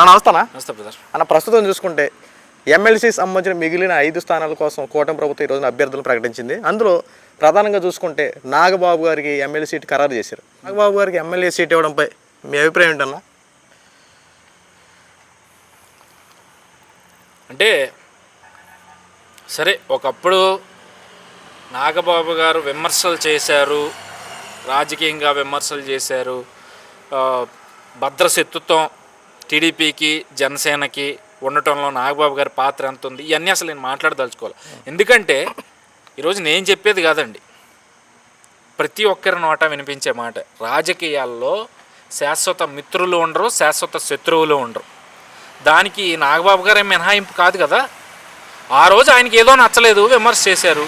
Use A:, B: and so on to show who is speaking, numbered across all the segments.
A: అన్న నమస్తానా
B: నమస్తే బ్రదర్.
A: అన్న ప్రస్తుతం చూసుకుంటే ఎమ్మెల్సీ సంబంధించిన మిగిలిన ఐదు స్థానాల కోసం కూటమి ప్రభుత్వం ఈ రోజున అభ్యర్థులను ప్రకటించింది. అందులో ప్రధానంగా చూసుకుంటే నాగబాబు గారికి ఎమ్మెల్యే సీట్ ఖరారు చేశారు. నాగబాబు గారికి ఎమ్మెల్యే సీట్ ఇవ్వడంపై మీ అభిప్రాయం ఏంటన్నా?
B: అంటే సరే ఒకప్పుడు నాగబాబు గారు విమర్శలు చేశారు రాజకీయంగా విమర్శలు చేశారు ఆ, భద్రశత్రుత్వం టీడీపీకి జనసేనకి ఉండటంలో నాగబాబు గారి పాత్ర ఎంత ఉంది? ఇవన్నీ అసలు నేను మాట్లాడదలుచుకోవాలి. ఎందుకంటే ఈరోజు నేను చెప్పేది కాదండి. ప్రతి ఒక్కరి నోట వినిపించే మాట. రాజకీయాల్లో శాశ్వత మిత్రులు ఉండరు శాశ్వత శత్రువులు ఉండరు. దానికి నాగబాబు గారు మినహాయింపు కాదు కదా? ఆ రోజు ఆయనకి ఏదో నచ్చలేదు విమర్శ చేశారు.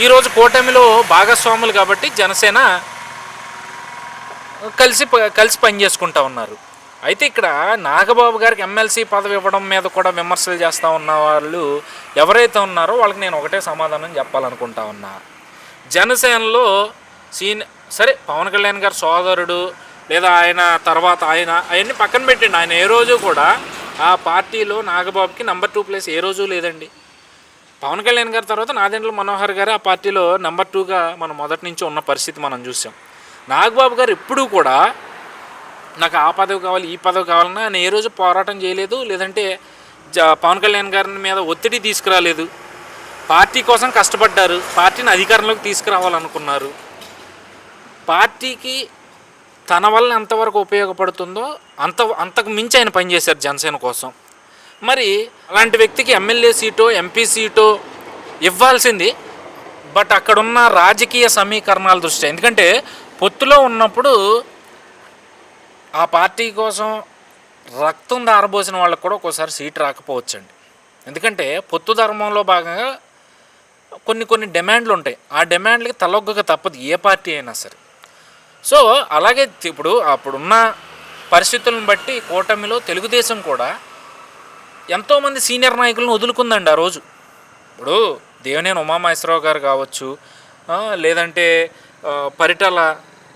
B: ఈరోజు కూటమిలో భాగస్వాములు కాబట్టి జనసేన కలిసి ప- కలిసి పనిచేసుకుంటా ఉన్నారు. అయితే ఇక్కడ నాగబాబు గారికి ఎమ్మెల్సీ పదవి ఇవ్వడం మీద కూడా విమర్శలు చేస్తూ ఉన్న వాళ్ళు ఎవరైతే ఉన్నారో వాళ్ళకి నేను ఒకటే సమాధానం చెప్పాలనుకుంటా ఉన్నా. జనసేనలో సీన్ సరే పవన్ కళ్యాణ్ గారి సోదరుడు లేదా ఆయన తర్వాత ఆయన అవన్నీ పక్కన పెట్టండి. ఆయన ఏ రోజు కూడా ఆ పార్టీలో నాగబాబుకి నెంబర్ టూ ప్లేస్ ఏ రోజు లేదండి. పవన్ కళ్యాణ్ గారి తర్వాత నాదెండ్ల మనోహర్ గారు ఆ పార్టీలో నెంబర్ టూగా మనం మొదటి నుంచి ఉన్న పరిస్థితి మనం చూసాం. నాగబాబు గారు ఎప్పుడూ కూడా నాకు ఆ పదవి కావాలి ఈ పదవి కావాలన్నా ఆయన ఏ రోజు పోరాటం చేయలేదు లేదంటే జ పవన్ కళ్యాణ్ గారి మీద ఒత్తిడి తీసుకురాలేదు. పార్టీ కోసం కష్టపడ్డారు పార్టీని అధికారంలోకి తీసుకురావాలనుకున్నారు. పార్టీకి తన వల్ల ఎంతవరకు ఉపయోగపడుతుందో అంత అంతకు మించి ఆయన పనిచేశారు జనసేన కోసం. మరి అలాంటి వ్యక్తికి ఎమ్మెల్యే సీటో ఎంపీ సీటో ఇవ్వాల్సింది బట్ అక్కడున్న రాజకీయ సమీకరణాల దృష్ట్యా. ఎందుకంటే పొత్తులో ఉన్నప్పుడు ఆ పార్టీ కోసం రక్తం దారబోసిన వాళ్ళకు కూడా ఒక్కోసారి సీట్ రాకపోవచ్చండి. ఎందుకంటే పొత్తు ధర్మంలో భాగంగా కొన్ని కొన్ని డిమాండ్లు ఉంటాయి. ఆ డిమాండ్లకి తలొగ్గక తప్పదు ఏ పార్టీ అయినా సరే. సో అలాగే ఇప్పుడు అప్పుడున్న పరిస్థితులను బట్టి కూటమిలో తెలుగుదేశం కూడా ఎంతోమంది సీనియర్ నాయకులను వదులుకుందండి ఆ రోజు. ఇప్పుడు దేవినేని ఉమామహేశ్వరరావు గారు కావచ్చు లేదంటే పరిటల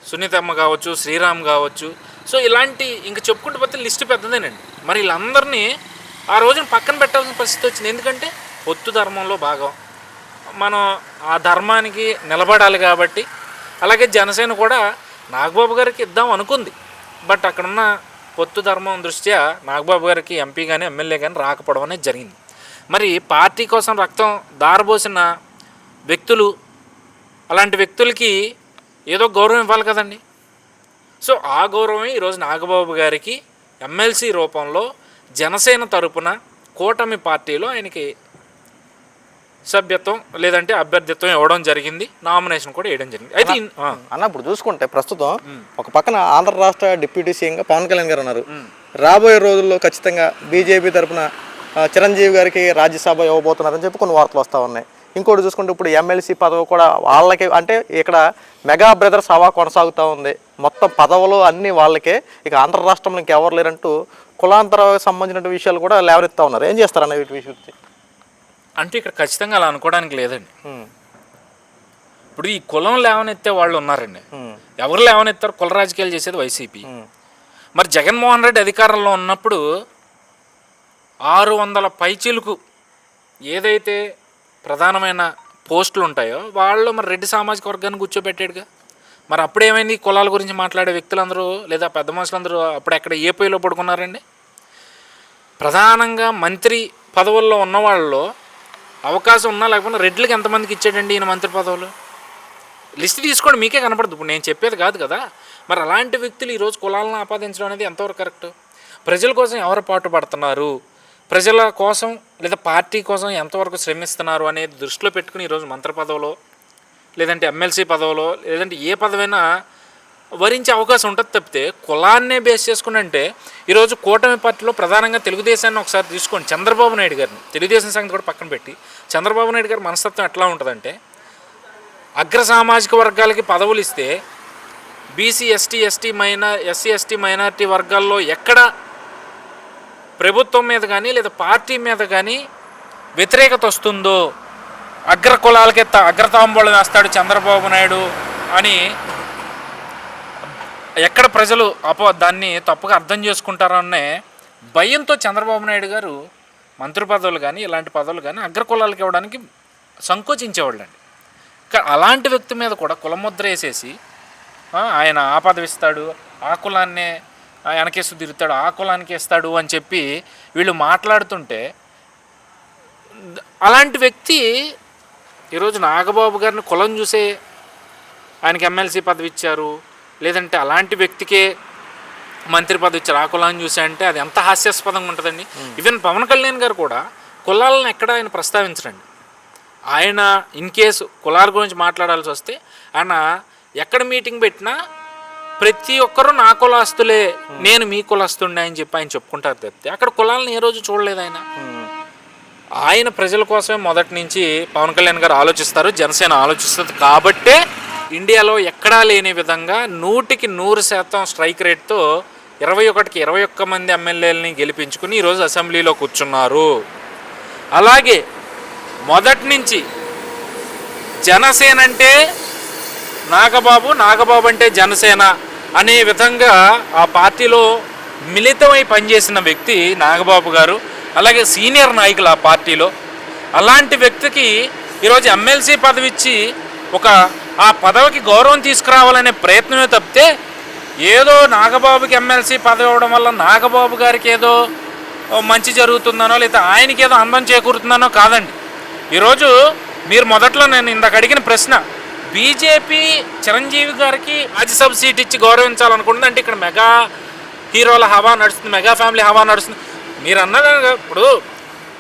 B: సునీతమ్మ కావచ్చు శ్రీరామ్ కావచ్చు సో ఇలాంటి ఇంక చెప్పుకుంటూ పోతే లిస్ట్ పెద్దదేనండి. మరి వీళ్ళందరినీ ఆ రోజున పక్కన పెట్టాల్సిన పరిస్థితి వచ్చింది. ఎందుకంటే పొత్తు ధర్మంలో భాగం. మనం ఆ ధర్మానికి నిలబడాలి కాబట్టి. అలాగే జనసేన కూడా నాగబాబు గారికి ఇద్దాం అనుకుంది. బట్ అక్కడున్న పొత్తు ధర్మం దృష్ట్యా నాగబాబు గారికి ఎంపీ కానీ ఎమ్మెల్యే కానీ రాకపోవడం అనేది జరిగింది. మరి పార్టీ కోసం రక్తం దారబోసిన వ్యక్తులు అలాంటి వ్యక్తులకి ఏదో గౌరవం ఇవ్వాలి కదండి. సో ఆ గౌరవమే ఈరోజు నాగబాబు గారికి ఎమ్మెల్సీ రూపంలో జనసేన తరపున కూటమి పార్టీలో ఆయనకి సభ్యత్వం లేదంటే అభ్యర్థిత్వం ఇవ్వడం జరిగింది. నామినేషన్ కూడా వేయడం జరిగింది. అయితే
A: అన్న ఇప్పుడు చూసుకుంటే ప్రస్తుతం ఒక పక్కన ఆంధ్ర రాష్ట్ర డిప్యూటీ సీఎంగా పవన్ కళ్యాణ్ గారు ఉన్నారు. రాబోయే రోజుల్లో ఖచ్చితంగా బీజేపీ తరపున ఆ, చిరంజీవి గారికి రాజ్యసభ ఇవ్వబోతున్నారని చెప్పి కొన్ని వార్తలు వస్తూ ఉన్నాయి. ఇంకోటి చూసుకుంటే ఇప్పుడు ఎమ్మెల్సీ పదవి కూడా వాళ్ళకి అంటే ఇక్కడ మెగా బ్రదర్స్ హవా కొనసాగుతూ ఉంది. మొత్తం పదవులు అన్నీ వాళ్ళకే. ఇక ఆంధ్ర రాష్ట్రంలో ఇంకెవరు లేరంటూ కులాంతర సంబంధించిన విషయాలు కూడా లేవనెత్తా ఉన్నారు. ఏం చేస్తారన్న వీటి విషయం
B: అంటే ఇక్కడ ఖచ్చితంగా అలా అనుకోవడానికి లేదండి. ఇప్పుడు ఈ కులం లేవనెత్తే వాళ్ళు ఉన్నారండి. ఎవరు లేవనెత్తారు? కుల రాజకీయాలు చేసేది వైసీపీ. మరి జగన్మోహన్ రెడ్డి అధికారంలో ఉన్నప్పుడు ఆరు వందల పైచీలకు ఏదైతే ప్రధానమైన పోస్టులు ఉంటాయో వాళ్ళు మరి రెడ్డి సామాజిక వర్గాన్ని కూర్చోబెట్టాడుగా. మరి అప్పుడు ఏమైంది? కులాల గురించి మాట్లాడే వ్యక్తులందరూ లేదా పెద్ద మనుషులందరూ అప్పుడు ఎక్కడ ఏ పొయ్యిలో పడుకున్నారండి? ప్రధానంగా మంత్రి పదవుల్లో ఉన్న వాళ్ళలో అవకాశం ఉన్నా లేకపోయినా రెడ్లకు ఎంతమందికి ఇచ్చాడండి ఈయన మంత్రి పదవులు? లిస్ట్ తీసుకోండి మీకే కనపడదు. ఇప్పుడు నేను చెప్పేది కాదు కదా. మరి అలాంటి వ్యక్తులు ఈరోజు కులాలను ఆపాదించడం అనేది ఎంతవరకు కరెక్ట్? ప్రజల కోసం ఎవరు పాటుపడుతున్నారు? ప్రజల కోసం లేదా పార్టీ కోసం ఎంతవరకు శ్రమిస్తున్నారు అనేది దృష్టిలో పెట్టుకుని ఈరోజు మంత్రి పదవిలో లేదంటే ఎమ్మెల్సీ పదవిలో లేదంటే ఏ పదవైనా వరించే అవకాశం ఉంటుంది తప్పితే కులాన్నే బేస్ చేసుకుని అంటే ఈరోజు కూటమి పార్టీలో ప్రధానంగా తెలుగుదేశాన్ని ఒకసారి తీసుకోండి. చంద్రబాబు నాయుడు గారిని. తెలుగుదేశం సంగతి కూడా పక్కన పెట్టి చంద్రబాబు నాయుడు గారి మనస్తత్వం ఎట్లా ఉంటుందంటే అగ్ర సామాజిక వర్గాలకి పదవులు ఇస్తే బీసీ ఎస్టీ ఎస్టీ మైన ఎస్సీ ఎస్టీ మైనారిటీ వర్గాల్లో ఎక్కడ ప్రభుత్వం మీద కానీ లేదా పార్టీ మీద కానీ వ్యతిరేకత వస్తుందో అగ్ర కులాలకి అగ్రతాంబోళం వేస్తాడు చంద్రబాబు నాయుడు అని ఎక్కడ ప్రజలు అపో దాన్ని తప్పుగా అర్థం చేసుకుంటారనే భయంతో చంద్రబాబు నాయుడు గారు మంత్రి పదవులు కానీ ఇలాంటి పదవులు కానీ అగ్రకులాలకు ఇవ్వడానికి సంకోచించేవాళ్ళండి. అలాంటి వ్యక్తి మీద కూడా కులముద్ర వేసేసి ఆయన ఆ ఇస్తాడు ఆ కులాన్నే ఆ, వెనకేసు తిరుగుతాడు ఆ కులానికి ఇస్తాడు అని చెప్పి వీళ్ళు మాట్లాడుతుంటే అలాంటి వ్యక్తి ఈరోజు నాగబాబు గారిని కులం చూసే ఆయనకి ఎమ్మెల్సీ పదవి ఇచ్చారు లేదంటే అలాంటి వ్యక్తికే మంత్రి పదవి ఇచ్చారు ఆ కులాన్ని చూసి అంటే అది ఎంత హాస్యాస్పదంగా ఉంటుందండి. ఈవెన్ పవన్ కళ్యాణ్ గారు కూడా కులాలను ఎక్కడ ఆయన ప్రస్తావించరండి. ఆయన ఇన్ కేసు కులాల గురించి మాట్లాడాల్సి వస్తే ఆయన ఎక్కడ మీటింగ్ పెట్టినా ప్రతి ఒక్కరూ నా కులాస్తులే నేను మీ కులాస్తుండే అని చెప్పి ఆయన చెప్పుకుంటారు తప్పితే అక్కడ కులాలను ఏ రోజు చూడలేదు ఆయన. ఆయన ప్రజల కోసమే మొదటి నుంచి పవన్ కళ్యాణ్ గారు ఆలోచిస్తారు జనసేన ఆలోచిస్తుంది. కాబట్టే ఇండియాలో ఎక్కడా లేని విధంగా నూటికి నూరు శాతం స్ట్రైక్ రేట్తో ఇరవై ఒకటికి ఇరవై ఒక్క మంది ఎమ్మెల్యేలని గెలిపించుకుని ఈరోజు అసెంబ్లీలో కూర్చున్నారు. అలాగే మొదటి నుంచి జనసేన అంటే నాగబాబు నాగబాబు అంటే జనసేన అనే విధంగా ఆ పార్టీలో మిళితమై పనిచేసిన వ్యక్తి నాగబాబు గారు అలాగే సీనియర్ నాయకులు ఆ పార్టీలో. అలాంటి వ్యక్తికి ఈరోజు ఎమ్మెల్సీ పదవి ఇచ్చి ఒక ఆ పదవికి గౌరవం తీసుకురావాలనే ప్రయత్నమే తప్పితే ఏదో నాగబాబుకి ఎమ్మెల్సీ పదవి ఇవ్వడం వల్ల నాగబాబు గారికి ఏదో మంచి జరుగుతుందనో లేదా ఆయనకి ఏదో అందం చేకూరుతుందనో కాదండి. ఈరోజు మీరు మొదట్లో నేను ఇందాక అడిగిన ప్రశ్న బీజేపీ చిరంజీవి గారికి రాజ్యసభ సీట్ ఇచ్చి గౌరవించాలనుకుంటుంది. అంటే ఇక్కడ మెగా హీరోల హవా నడుస్తుంది మెగా ఫ్యామిలీ హవా నడుస్తుంది. మీరు అన్నది ఇప్పుడు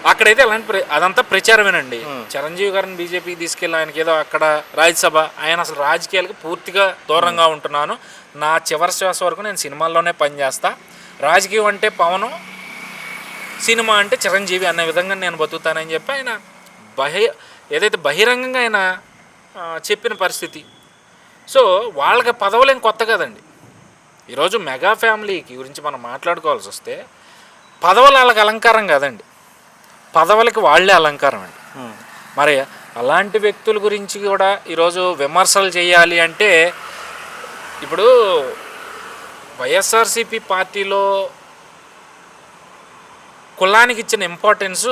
B: అక్కడైతే అలాంటి ప్ర- అదంతా ప్రచారమేనండి. చిరంజీవి గారిని బీజేపీకి తీసుకెళ్ళి ఆయనకి ఏదో అక్కడ రాజ్యసభ ఆయన అసలు రాజకీయాలకు పూర్తిగా దూరంగా ఉంటున్నాను. నా చివరి శ్వాస వరకు నేను సినిమాల్లోనే పనిచేస్తా. రాజకీయం అంటే పవను సినిమా అంటే చిరంజీవి అనే విధంగా నేను బతుకుతానని చెప్పి ఆయన బహి ఏదైతే బహిరంగంగా ఆయన చెప్పిన పరిస్థితి. సో వాళ్ళకి పదవులు కొత్త కదండి. ఈరోజు మెగా ఫ్యామిలీకి గురించి మనం మాట్లాడుకోవాల్సి వస్తే పదవులు వాళ్ళకి అలంకారం కాదండి. పదవులకి వాళ్ళే అలంకారం అండి. మరి అలాంటి వ్యక్తుల గురించి కూడా ఈరోజు విమర్శలు చేయాలి అంటే ఇప్పుడు వైఎస్ఆర్సీపీ పార్టీలో కులానికి ఇచ్చిన ఇంపార్టెన్స్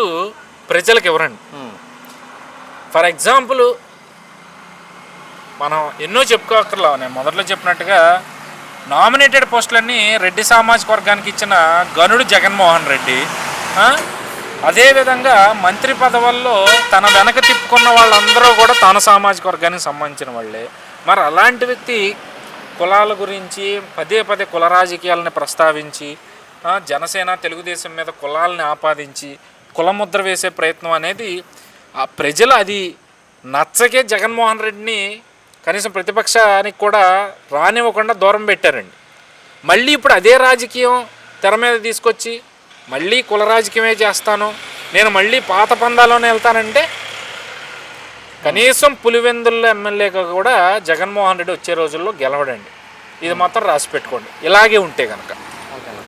B: ప్రజలకు ఇవ్వరండి ఫర్ ఎగ్జాంపుల్ మనం ఎన్నో చెప్పుకోకర్లా నేను మొదట్లో చెప్పినట్టుగా నామినేటెడ్ పోస్టులన్నీ రెడ్డి సామాజిక వర్గానికి ఇచ్చిన గనుడు జగన్మోహన్ రెడ్డి. అదేవిధంగా మంత్రి పదవుల్లో తన వెనక తిప్పుకున్న వాళ్ళందరూ కూడా తన సామాజిక వర్గానికి సంబంధించిన వాళ్ళే. మరి అలాంటి వ్యక్తి కులాల గురించి పదే పదే కుల రాజకీయాలను ప్రస్తావించి జనసేన తెలుగుదేశం మీద కులాలని ఆపాదించి కులముద్ర వేసే ప్రయత్నం అనేది ఆ ప్రజలు అది నచ్చకే జగన్మోహన్ రెడ్డిని కనీసం ప్రతిపక్షానికి కూడా రానివ్వకుండా దూరం పెట్టారండి. మళ్ళీ ఇప్పుడు అదే రాజకీయం తెర మీద తీసుకొచ్చి మళ్ళీ కుల రాజకీయమే చేస్తాను. నేను మళ్ళీ పాత పందాలోనే వెళ్తానంటే కనీసం పులివెందుల ఎమ్మెల్యేగా కూడా జగన్మోహన్ రెడ్డి వచ్చే రోజుల్లో గెలవడండి. ఇది మాత్రం రాసి పెట్టుకోండి. ఇలాగే ఉంటే కనుక